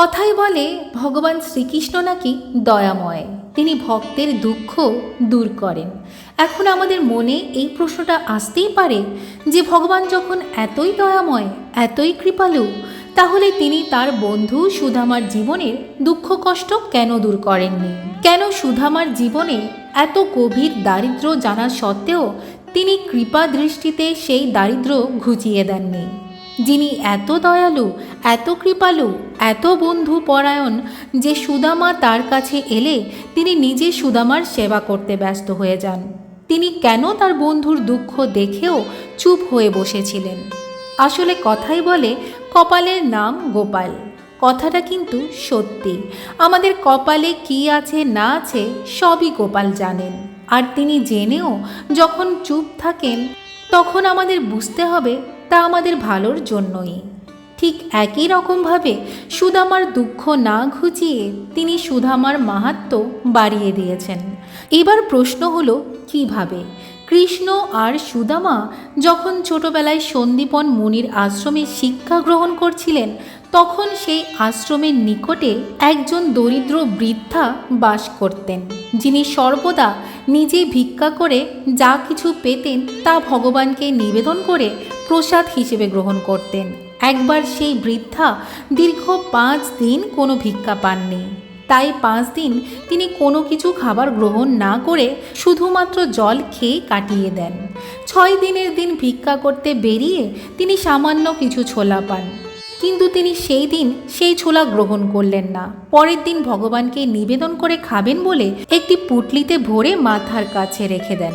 কথাই বলে, ভগবান শ্রীকৃষ্ণ নাকি দয়াময়। তিনি ভক্তের দুঃখ দূর করেন। এখন আমাদের মনে এই প্রশ্নটা আসতেই পারে যে ভগবান যখন এতই দয়াময়, এতই কৃপালু, তাহলে তিনি তার বন্ধু সুধামার জীবনের দুঃখ কষ্ট কেন দূর করেননি? কেন সুধামার জীবনে এত গভীর দারিদ্র জানা সত্ত্বেও তিনি কৃপা দৃষ্টিতে সেই দারিদ্র ঘুচিয়ে দেননি? যিনি এত দয়ালু, এত কৃপালু, এত বন্ধু পরায়ণ যে সুদামা তার কাছে এলে তিনি নিজে সুদামার সেবা করতে ব্যস্ত হয়ে যান। তিনি কেন তার বন্ধুর দুঃখ দেখেও চুপ হয়ে বসেছিলেন। আসলে কথাই বলে, কপালের নাম গোপাল। কথাটা কিন্তু সত্যি। আমাদের কপালে কি আছে, না আছে, সবই গোপাল জানেন। আর তিনি জেনেও যখন চুপ থাকেন, তখন আমাদের বুঝতে হবে তা আমাদের ভালোর জন্যই। ঠিক একই রকমভাবে সুদামার দুঃখ না ঘুচিয়ে তিনি সুদামার মাহাত্ম বাড়িয়ে দিয়েছেন। এবার প্রশ্ন হলো, কীভাবে? কৃষ্ণ আর সুদামা যখন ছোটবেলায় সন্দীপন মুনির আশ্রমে শিক্ষা গ্রহণ করছিলেন, তখন সেই আশ্রমের নিকটে একজন দরিদ্র বৃদ্ধা বাস করতেন, যিনি সর্বদা নিজে ভিক্ষা করে যা কিছু পেতেন তা ভগবানকে নিবেদন করে প্রসাদ হিসেবে গ্রহণ করতেন। একবার সেই বৃদ্ধা দীর্ঘ পাঁচ দিন কোনো ভিক্ষা পাননি। তাই পাঁচ দিন তিনি কোনো কিছু খাবার গ্রহণ না করে শুধুমাত্র জল খেয়ে কাটিয়ে দেন। ছয় দিনের দিন ভিক্ষা করতে বেরিয়ে তিনি সামান্য কিছু ছোলা পান। কিন্তু তিনি সেই দিন সেই ছোলা গ্রহণ করলেন না। পরের দিন ভগবানকে নিবেদন করে খাবেন বলে একটি পুটলিতে ভরে মাথার কাছে রেখে দেন।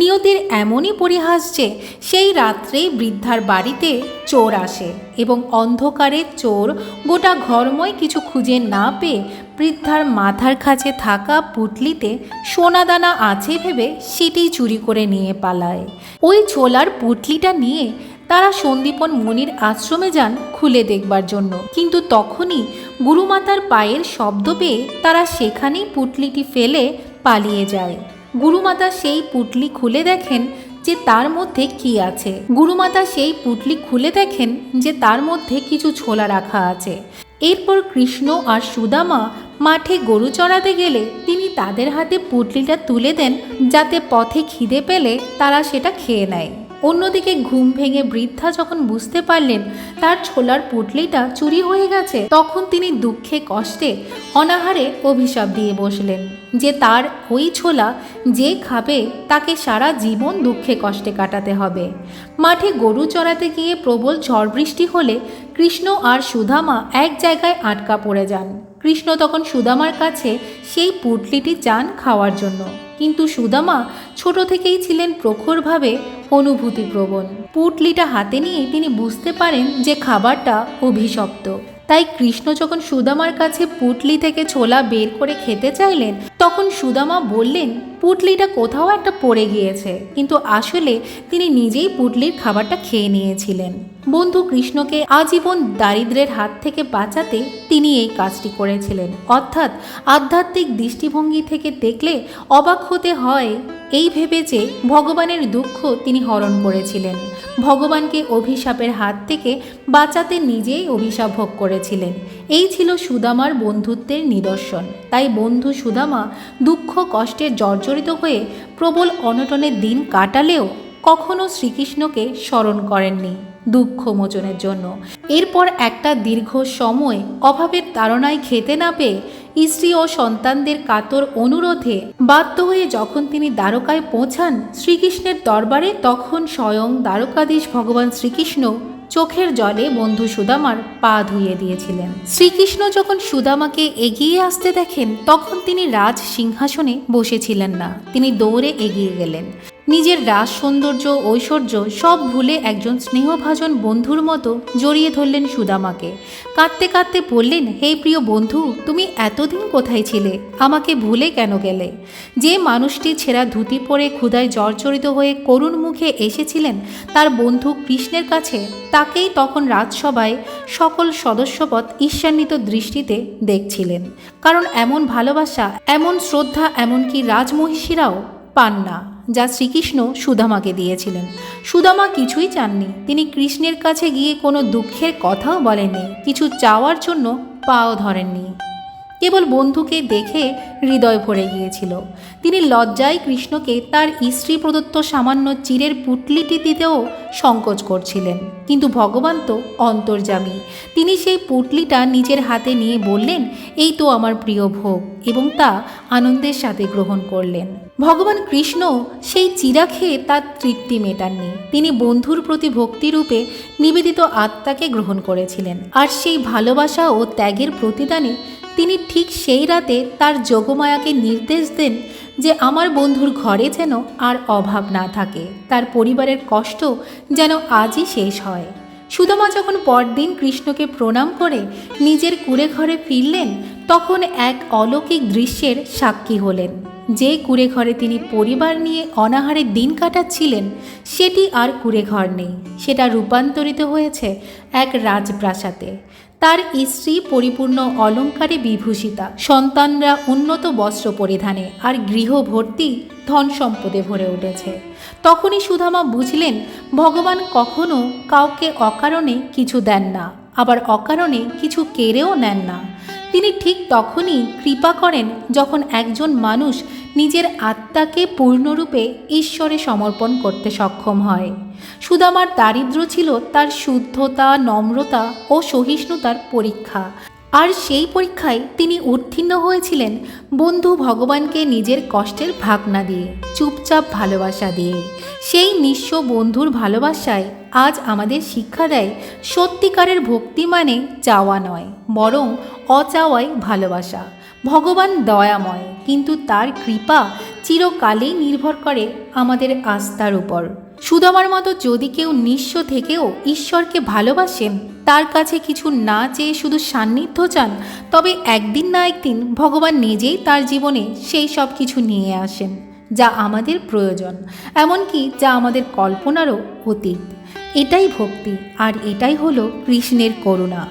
নিয়তির এমনই পরিহাস যে সেই রাত্রেই বৃদ্ধার বাড়িতে চোর আসে এবং অন্ধকারে চোর গোটা ঘরময় কিছু খুঁজে না পেয়ে বৃদ্ধার মাথার কাছে থাকা পুটলিতে সোনাদানা আছে ভেবে সেটি চুরি করে নিয়ে পালায়। ওই ছোলার পুটলিটা নিয়ে তারা সন্দীপন মুনির আশ্রমে যান খুলে দেখবার জন্য। কিন্তু তখনই গুরুমাতার পায়ের শব্দ পেয়ে তারা সেখানেই পুটলিটি ফেলে পালিয়ে যায়। গুরুমাতা সেই পুটলি খুলে দেখেন যে তার মধ্যে কি আছে। গুরুমাতা সেই পুটলি খুলে দেখেন যে তার মধ্যে কিছু ছোলা রাখা আছে। এরপর কৃষ্ণ আর সুদামা মাঠে গরু চড়াতে গেলে তিনি তাদের হাতে পুটলিটা তুলে দেন যাতে পথে খিদে পেলে তারা সেটা খেয়ে নেয়। অন্যদিকে ঘুম ভেঙে বৃদ্ধা যখন বুঝতে পারলেন তার ছোলার পুটলিটা চুরি হয়ে গেছে, তখন তিনি দুঃখে কষ্টে অনাহারে অভিশাপ দিয়ে বসলেন যে তার ওই ছোলা যে খাবে তাকে সারা জীবন দুঃখে কষ্টে কাটাতে হবে। মাঠে গরু চড়াতে গিয়ে প্রবল ঝড় বৃষ্টি হলে কৃষ্ণ আর সুধামা এক জায়গায় আটকা পড়ে যান। কৃষ্ণ তখন সুদামার কাছে সেই পুটলিটি চান খাওয়ার জন্য। কিন্তু সুদামা ছোট থেকেই ছিলেন প্রখরভাবে অনুভূতিপ্রবণ। পুটলিটা হাতে নিয়ে তিনি বুঝতে পারেন যে খাবারটা অভিশপ্ত। তাই কৃষ্ণ যখন সুদামার কাছে পুটলি থেকে ছোলা বের করে খেতে চাইলেন তখন সুদামা বললেন, পুটলিটা কোথাও একটা পড়ে গিয়েছে। কিন্তু আসলে তিনি নিজেই পুটলির খাবারটা খেয়ে নিয়েছিলেন। বন্ধু কৃষ্ণকে আজীবন দারিদ্রের হাত থেকে বাঁচাতে তিনি এই কাজটি করেছিলেন। অর্থাৎ আধ্যাত্মিক দৃষ্টিভঙ্গি থেকে দেখলে অবাক হতে হয় এই ভেবে যে ভগবানের দুঃখ তিনি হরণ করেছিলেন। ভগবানকে অভিশাপের হাত থেকে বাঁচাতে নিজেই অভিশাপ ভোগ করেছিলেন। এই ছিল সুদামার বন্ধুত্বের নিদর্শন। তাই বন্ধু সুদামা দুঃখ, কষ্টে জর্জরিত হয়ে প্রবল অনটনের দিন কাটালেও কখনো শ্রীকৃষ্ণকে স্মরণ করেননি দুঃখ মোচনের জন্য। এরপর একটা দীর্ঘ সময় অভাবের তাড়নায় খেতে না পেয়ে স্ত্রী ও সন্তানদের কাতর অনুরোধে বাধ্য হয়ে যখন তিনি দ্বারকায় পৌঁছান শ্রীকৃষ্ণের দরবারে, তখন স্বয়ং দ্বারকাধীশ ভগবান শ্রীকৃষ্ণ চোখের জলে বন্ধু সুদামার পা ধুইয়ে দিয়েছিলেন। শ্রীকৃষ্ণ যখন সুদামাকে এগিয়ে আসতে দেখেন, তখন তিনি রাজ সিংহাসনে বসেছিলেন না। তিনি দৌড়ে এগিয়ে গেলেন। নিজের রাজ সৌন্দর্য, ঐশ্বর্য সব ভুলে একজন স্নেহভাজন বন্ধুর মতো জড়িয়ে ধরলেন সুদামাকে। কাঁদতে কাঁদতে বললেন, হে প্রিয় বন্ধু, তুমি এতদিন কোথায় ছিলে? আমাকে ভুলে কেন গেলে? যে মানুষটি ছেঁড়া ধুতি পরে ক্ষুধায় জর্জরিত হয়ে করুণ মুখে এসেছিলেন, তার বন্ধু কৃষ্ণের কাছে, তাকেই তখন রাজসভায় সকল সদস্যপদ ঈর্ষান্বিত দৃষ্টিতে দেখছিলেন। কারণ এমন ভালোবাসা, এমন শ্রদ্ধা, এমনকি রাজমহিষীরাও পান না। যা শ্রীকৃষ্ণ সুদামাকে দিয়েছিলেন। সুদামা কিছুই চাননি। তিনি কৃষ্ণের কাছে গিয়ে কোনো দুঃখের কথাও বলেননি। কিছু চাওয়ার জন্য পাও ধরেননি। কেবল বন্ধুকে দেখে হৃদয় ভরে গিয়েছিল। তিনি লজ্জায় কৃষ্ণকে তার স্ত্রী প্রদত্ত সামান্য চিরের পুটলিটি দিতেও সংকোচ করছিলেন। কিন্তু ভগবান তো অন্তর্যামী। তিনি সেই পুটলিটা নিজের হাতে নিয়ে বললেন, এই তো আমার প্রিয় ভোগ। এবং তা আনন্দের সাথে গ্রহণ করলেন। ভগবান কৃষ্ণ সেই চিরা খেয়ে তার তৃপ্তি মেটাননি। তিনি বন্ধুর প্রতি ভক্তিরূপে নিবেদিত আত্মাকে গ্রহণ করেছিলেন। আর সেই ভালোবাসা ও ত্যাগের প্রতিদানে তিনি ঠিক সেই রাতে তার যোগমায়াকে নির্দেশ দেন যে আমার বন্ধুর ঘরে যেন আর অভাব না থাকে। তার পরিবারের কষ্ট যেন আজই শেষ হয়। সুদামা যখন পরদিন কৃষ্ণকে প্রণাম করে নিজের কুড়ে ঘরে ফিরলেন, তখন এক অলৌকিক দৃশ্যের সাক্ষী হলেন। যে কুড়ে ঘরে তিনি পরিবার নিয়ে অনাহারে দিন কাটাচ্ছিলেন, সেটি আর কুড়ে ঘর নেই। সেটা রূপান্তরিত হয়েছে এক রাজপ্রাসাদে। তার স্ত্রী পরিপূর্ণ অলঙ্কারে বিভূষিতা। সন্তানরা উন্নত বস্ত্র পরিধানে আর গৃহ ভর্তি ধন সম্পদে ভরে উঠেছে। তখনই সুধামা বুঝলেন, ভগবান কখনো কাউকে অকারণে কিছু দেন না, আবার অকারণে কিছু কেড়েও নেন না। তিনি ঠিক তখনই কৃপা করেন যখন একজন মানুষ নিজের আত্মাকে পূর্ণরূপে ঈশ্বরে সমর্পণ করতে সক্ষম হয়। সুদামার দারিদ্র ছিল তার শুদ্ধতা, নম্রতা ও সহিষ্ণুতার পরীক্ষা। আর সেই পরীক্ষায় তিনি উত্তীর্ণ হয়েছিলেন বন্ধু ভগবানকে নিজের কষ্টের ভাগ না দিয়ে, চুপচাপ ভালোবাসা দিয়ে। সেই নিঃস্ব বন্ধুর ভালোবাসায় আজ আমাদের শিক্ষা দেয়, সত্যিকারের ভক্তি মানে চাওয়া নয়, বরং অচাওয়াই ভালোবাসা। ভগবান দয়াময়। কিন্তু তার কৃপা চিরকালেই নির্ভর করে আমাদের আস্থার উপর। সুদামার মতো যদি কেউ নিঃস্ব থেকেও ঈশ্বরকে ভালোবাসেন তার কাছে কিছু না চেয়ে শুধু সান্নিধ্য চান, তবে একদিন না একদিন ভগবান নিজেই তার জীবনে সেই সব কিছু নিয়ে আসেন, যা আমাদের প্রয়োজন, এমনকি যা আমাদের কল্পনারও অতীত। এটাই ভক্তি, আর এটাই হলো কৃষ্ণের করুণা।